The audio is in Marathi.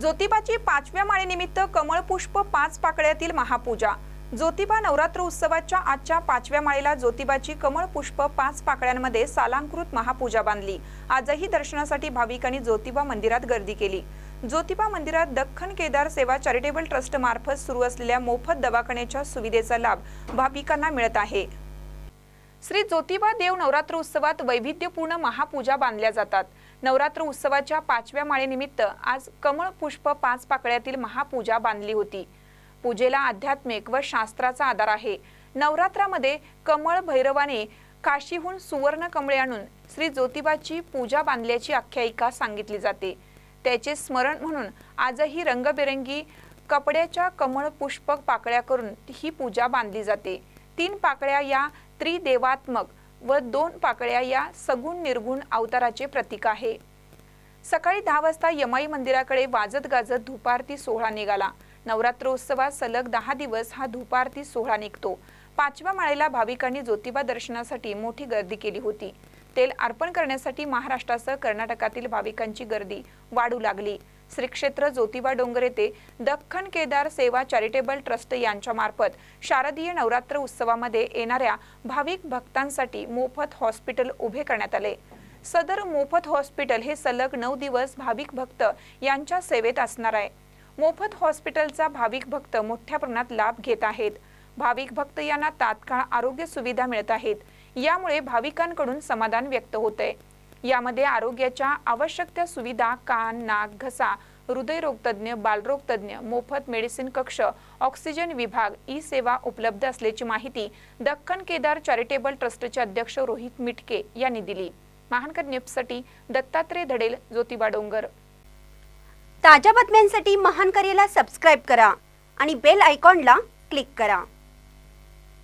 ज्योतिबाची पाचव्या माळेनिमित्त कमळपुष्प पाच पाकळ्यातील महापूजा. ज्योतिबा नवरात्र उत्सवाच्या आजच्या पाचव्या माळेला ज्योतिबाची कमळ पुष्प पाच पाकळ्यांमध्ये सालांकृत महापूजा बांधली. आजही दर्शनासाठी भाविकांनी ज्योतिबा मंदिरात गर्दी केली. ज्योतिबा मंदिरात दख्खन केदार सेवा चॅरिटेबल ट्रस्ट मार्फत सुरू असलेल्या मोफत दवाखान्याच्या सुविधेचा लाभ भाविकांना मिळत आहे. श्री ज्योतिबा देव नवरात्र उत्सवात वैविध्यपूर्ण महापूजा बांधल्या जातात. नवरात्र उत्सवाच्या पाचव्या माळेनिमित्त आज कमळ पुष्प पाच पाकळ्यातील महापूजा बांधली होती. पूजेला आध्यात्मिक व शास्त्राचा आधार आहे. नवरात्रामध्ये कमळ भैरवाने काशीहून सुवर्ण कमळे आणून श्री ज्योतिबाची पूजा बांधल्याची आख्यायिका सांगितली जाते. त्याचे स्मरण म्हणून आजही रंगबेरंगी कपड्याच्या कमळ पुष्प पाकळ्या करून ही पूजा बांधली जाते. तीन पाकळ्या या त्रिदेवात्मक व दोन पाकळ्या या सगुण निर्गुण अवताराचे प्रतीक आहे. सकाळी दहा वाजता यमाई मंदिराकडे वाजत गाजत धुपारती सोहळा निघाला. नवरात्रोत्सवात सलग दहा दिवस हा धुपारती सोहळा निघतो. पाचव्या माळेला भाविकांनी ज्योतिबा दर्शनासाठी मोठी गर्दी केली होती. तेल अर्पण करण्यासाठी महाराष्ट्रासह कर्नाटकातील भाविकांची गर्दी वाढू लागली. श्री क्षेत्र ज्योतिबा डोंगर येथे दख्खन केदार सेवा चॅरिटेबल ट्रस्ट यांच्या मार्फत शारदीय नवरात्र उत्सवामध्ये येणाऱ्या भाविक भक्तांसाठी मोफत हॉस्पिटल उभे करण्यात आले. सदर मोफत हॉस्पिटल हे सलग नऊ दिवस भाविक भक्त यांच्या सेवेत असणार आहे. मोफत हॉस्पिटलचा भाविक भक्त मोठ्या प्रमाणात लाभ घेत आहेत. भाविक भक्त यांना तात्काळ आरोग्य सुविधा मिळत आहेत. यामुळे भाविकांकडून समाधान व्यक्त होत आहे यामध्ये आरोग्याच्या आवश्यक त्या सुविधा कान नाक घसा हृदयरोग बालरोगतज्ञ बालरोग मोफत मेडिसिन कक्ष ऑक्सिजन विभाग ई सेवा उपलब्ध असल्याची माहिती दख्खन केदार चॅरिटेबल ट्रस्टचे अध्यक्ष रोहित मिटके यांनी दिली. महानकर न्यूजसाठी दत्तात्रय धडेल ज्योतिबा डोंगर. ताज्या बातम्यांसाठी महान सबस्क्राईब करा आणि बेल आयकॉनला क्लिक करा.